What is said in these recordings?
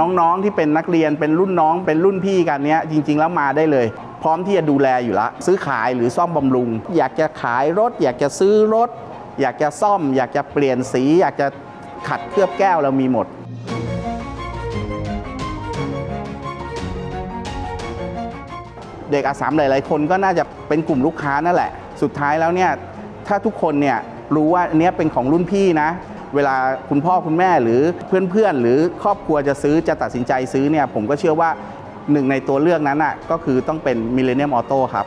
น้องๆที่เป็นนักเรียนเป็นรุ่นน้องเป็นรุ่นพี่กันเนี้ยจริง ๆ แล้วมาได้เลย พร้อมที่จะดูแลอยู่ละซื้อขายหรือซ่อมบำรุง อยากจะขายรถ อยากจะซื้อรถ อยากจะซ่อม อยากจะเปลี่ยนสี อยากจะขัดเคลือบแก้วเรามีหมดเด็กอาสามหลาย ๆ คนก็น่าจะเป็นกลุ่มลูกค้านั่นแหละ สุดท้ายแล้วเนี่ย ถ้าทุกคนเนี่ยรู้ว่าอันเนี้ยเป็นของรุ่นพี่นะ เวลาคุณพ่อคุณแม่หรือเพื่อนๆ หรือครอบครัวจะซื้อจะตัดสินใจซื้อเนี่ยผมก็เชื่อว่าหนึ่งในตัวเลือกนั้นอะก็คือต้องเป็น Millennium Auto ครับ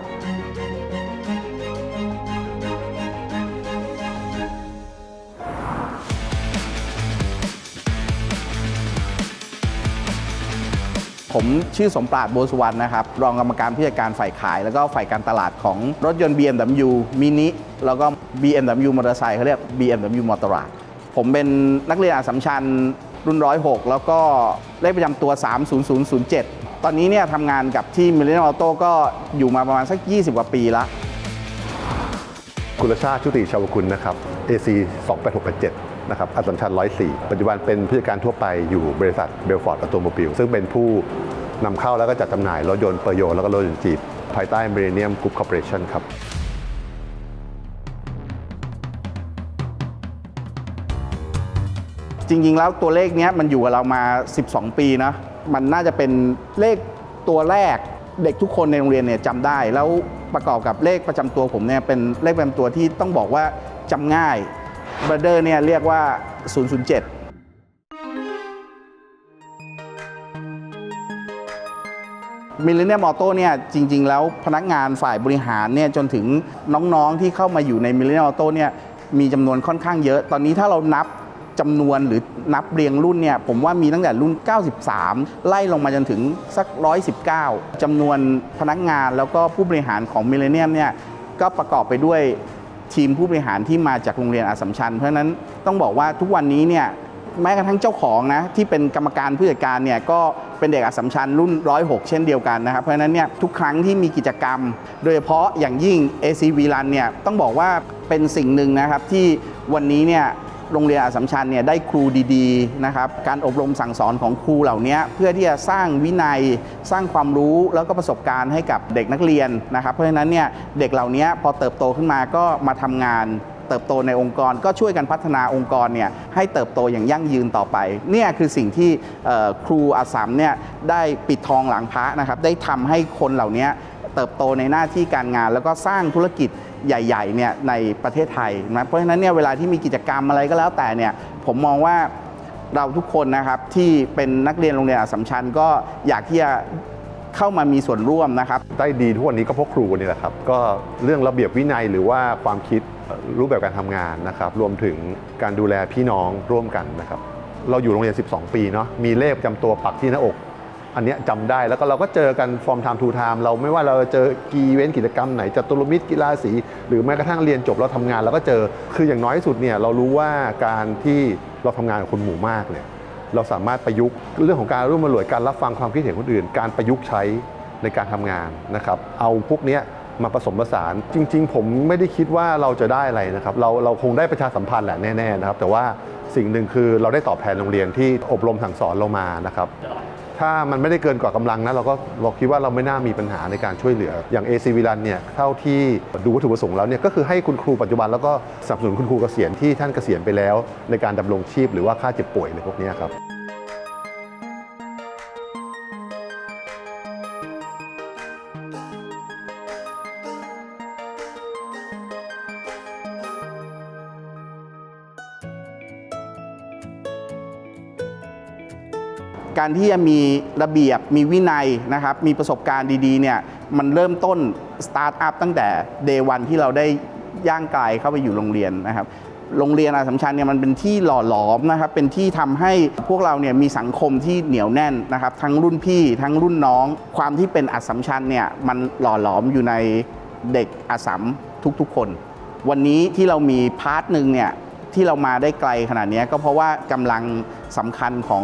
ผมชื่อสมปราดโบสุวรรณนะครับ รองกรรมการผู้จัดการฝ่ายขาย แล้วก็ฝ่ายการตลาดของรถยนต์ BMW Mini แล้วก็ BMW มอเตอร์ไซค์เขาเรียก BMW m o t o r a d ผมเป็นนักเรียนอาสัมชัญรุ่น106แล้วก็เลขประจำตัว 30007 ตอนนี้เนี่ยทำงานกับที่ Millennium Auto ก็อยู่มาประมาณสัก 20 กว่าปีละกุลชาติชุติชาวกุลนะครับ AC 28687นะครับอัสสัมชัญ104 ปัจจุบันเป็นผู้จัดการทั่วไปอยู่บริษัทเบลฟอร์ดออโตโมบิลซึ่งเป็นผู้นำเข้าแล้วก็จัดจำหน่ายรถยนต์เปอร์โย แล้วก็รถยนต์จีบภายใต้ Millennium Group Corporation ครับ จริง ๆ แล้วตัวเลขนี้มันอยู่กับเรามา 12 ปีนะมันน่าจะเป็นเลขตัวแรกเด็กทุกคนในโรงเรียนเนี่ยจำได้ แล้วประกอบกับเลขประจำตัวผมเนี่ยเป็นเลขประจำตัวที่ต้องบอกว่าจำง่าย Brother เนี่ยเรียกว่า 007มิลเลนเนียมอโต้เนี่ยจริง ๆ แล้วพนักงานฝ่ายบริหารเนี่ยจนถึงน้องๆที่เข้ามาอยู่ในมิลเลนเนียมอโต้เนี่ยมีจำนวนค่อนข้างเยอะ ตอนนี้ถ้าเรานับ จำนวนหรือนับเรียงรุ่นเนี่ยผมว่ามีตั้งแต่รุ่น 93 ไล่ลงมาจนถึงสัก 119จำนวนพนักงานแล้วก็ผู้บริหารของมิเลเนียมเนี่ยก็ประกอบไปด้วยทีมผู้บริหารที่มาจากโรงเรียนอาสัมชัญ เพราะนั้นต้องบอกว่าทุกวันนี้เนี่ยแม้กระทั่งเจ้าของนะที่เป็นกรรมการผู้จัดการเนี่ยก็เป็นเด็กอัสสัมชัญรุ่น 106 เช่นเดียวกันนะครับเพราะฉะนั้นเนี่ยทุกครั้งที่มีกิจกรรม โดยเฉพาะอย่างยิ่ง ACV Run เนี่ยต้องบอกว่าเป็นสิ่งหนึ่งนะครับที่วันนี้เนี่ย โรงเรียนอสัมชัญเนี่ยได้ครูดีๆนะครับการอบรมสั่งสอนของครูเหล่านี้เพื่อที่จะสร้างวินัยสร้างความรู้แล้วก็ประสบการณ์ให้กับเด็กนักเรียนนะครับ เพราะฉะนั้นเนี่ยเด็กเหล่านี้พอเติบโตขึ้นมาก็มาทำงานเติบโตในองค์กรก็ช่วยกันพัฒนาองค์กรเนี่ยให้เติบโตอย่างยั่งยืนต่อไปเนี่ยคือสิ่งที่ครูอาสามเนี่ยได้ปิดทองหลังพระนะครับได้ทำให้คนเหล่านี้เติบโตในหน้าที่การงาน แล้วก็สร้างธุรกิจ ใหญ่ๆเนี่ยในประเทศไทยนะเพราะฉะนั้นเนี่ยเวลาที่มีกิจกรรมอะไรก็แล้วแต่เนี่ยผมมองว่าเราทุกคนนะครับที่เป็นนักเรียนโรงเรียนอัสสัมชัญก็อยากที่จะเข้ามามีส่วนร่วมนะครับ ได้ดีทุกวันนี้ก็เพราะครูนี่แหละครับ ก็เรื่องระเบียบวินัยหรือว่าความคิดรูปแบบการทำงานนะครับ รวมถึงการดูแลพี่น้องร่วมกันนะครับ เราอยู่โรงเรียน 12 ปีเนาะมีเลขประจำตัวปักที่หน้าอก อันเนี้ยจำได้แล้วก็เราก็เจอกันฟอร์มไทม์ทูไทม์เราไม่ว่าเราจะเจอกีเว้นกิจกรรมไหนจตุรมิตรกีฬาสี หรือแม้กระทั่งเรียนจบเราทำงานเราก็เจอคืออย่างน้อยที่สุดเนี่ยเรารู้ว่าการที่เราทำงานกับคนหมู่มากเนี่ยเราสามารถประยุกต์เรื่องของการร่วมมือหลวยการรับฟังความคิดเห็นคนอื่น การประยุกต์ใช้ในการทำงานนะครับ เอาพวกนี้มาผสมผสาน จริง ๆ ผมไม่ได้คิดว่าเราจะได้อะไรนะครับ เราเราคงได้ประชาสัมพันธ์แหละแน่ๆนะครับ แต่ว่าสิ่งหนึ่งคือเราได้ตอบแทนโรงเรียนที่อบรมสั่งสอนเรามานะครับ ถ้ามันไม่ได้เกินกว่ากำลังนะเราก็เราคิดว่าเราไม่น่ามีปัญหาในการช่วยเหลือ อย่าง AC วิรันเนี่ยเท่าที่ดูวัตถุประสงค์แล้วเนี่ยก็คือให้คุณครูปัจจุบันแล้วก็สนับสนุนคุณครูเกษียณที่ท่านเกษียณไปแล้ว ในการดำรงชีพหรือว่าค่าเจ็บป่วยอะไรพวกนี้ครับ การที่จะมีระเบียบมีวินัยนะครับมีประสบการณ์ดีๆเนี่ยมันเริ่มต้นสตาร์ทอัพตั้งแต่เดวันที่เราได้ย่างกายเข้าไปอยู่โรงเรียนนะครับโรงเรียนอาสมชัญเนี่ยมันเป็นที่หล่อหลอมนะครับเป็นที่ทำให้พวกเราเนี่ยมีสังคมที่เหนียวแน่นนะครับทั้งรุ่นพี่ทั้งรุ่นน้อง ความที่เป็นอาสมชัญเนี่ยมันหล่อหลอมอยู่ในเด็กอาสมทุกๆคน วันนี้ที่เรามีพาร์ทหนึ่งเนี่ยที่เรามาได้ไกลขนาดนี้ก็เพราะว่ากำลังสำคัญของ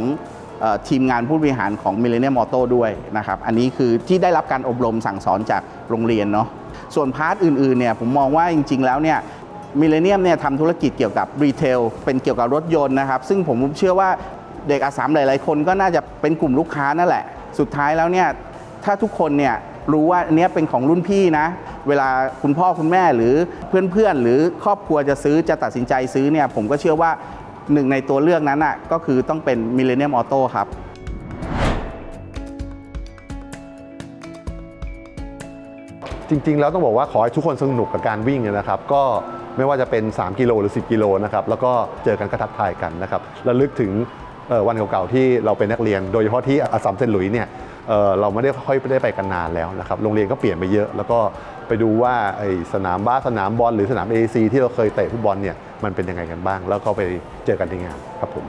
ทีมงานผู้บริหารของ Millennium Auto ด้วยนะครับ อันนี้คือที่ได้รับการอบรมสั่งสอนจากโรงเรียนเนาะ ส่วนพาร์ทอื่นๆเนี่ยผมมองว่าจริง ๆ แล้วเนี่ยมิเลเนียมเนี่ยทำธุรกิจเกี่ยวกับรีเทลเป็นเกี่ยวกับรถยนต์นะครับ ซึ่งผมเชื่อว่าเด็กอาสามหลาย ๆ คนก็น่าจะเป็นกลุ่มลูกค้านั่นแหละ สุดท้ายแล้วเนี่ยถ้าทุกคนเนี่ยรู้ว่าอันนี้เป็นของรุ่นพี่นะ เวลาคุณพ่อคุณแม่หรือเพื่อนๆ หรือครอบครัวจะซื้อจะตัดสินใจซื้อเนี่ยผมก็เชื่อว่า หนึ่งในตัวเลือกนั้นอะก็คือต้องเป็น Millennium Auto ครับ จริง ๆ แล้วต้องบอกว่าขอให้ทุกคนสนุกกับการวิ่งนะครับ ก็ไม่ว่าจะเป็น 3 กิโลหรือ 10 กิโลนะครับแล้วก็เจอกันกระทักทายกันนะครับระลึกถึงเอ่อวันเก่าๆที่เราเป็นนักเรียน โดยเฉพาะที่อาสามเซนหลุยเนี่ย เเราไม่ได้ค่อยได้ไปกันนานแล้วนะครับโรงเรียนก็เปลี่ยนไปเยอะ แล้วก็ไปดูว่าไอสนามบาสสนามบอลหรือสนาม AC ที่เราเคยเตะฟุตบอลเนี่ยมันเป็นยังไงกันบ้าง แล้วก็ไปเจอกันในงานครับผม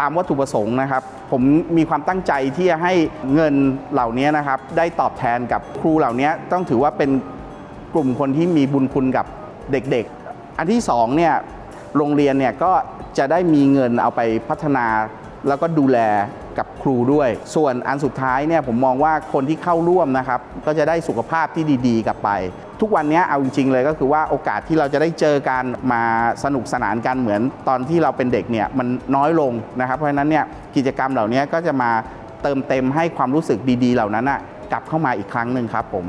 ตามวัตถุประสงค์นะครับ ผมมีความตั้งใจที่จะให้เงินเหล่านี้นะครับ ได้ตอบแทนกับครูเหล่านี้ต้องถือว่าเป็นกลุ่มคนที่มีบุญคุณกับเด็กๆ อันที่สองเนี่ยโรงเรียนเนี่ยก็จะได้มีเงินเอาไปพัฒนา แล้วก็ดูแลกับครูด้วย ส่วนอันสุดท้ายเนี่ยผมมองว่าคนที่เข้าร่วมนะครับก็จะได้สุขภาพที่ดีๆ กลับไป ทุกวันนี้เอาจริงๆเลยก็คือว่าโอกาสที่เราจะได้เจอกันมาสนุกสนานกันเหมือนตอนที่เราเป็นเด็กเนี่ยมันน้อยลงนะครับ เพราะฉะนั้นเนี่ยกิจกรรมเหล่านี้ก็จะมาเติมเต็มให้ความรู้สึกดีๆ เหล่านั้นนะกลับเข้ามาอีกครั้งหนึ่งครับผม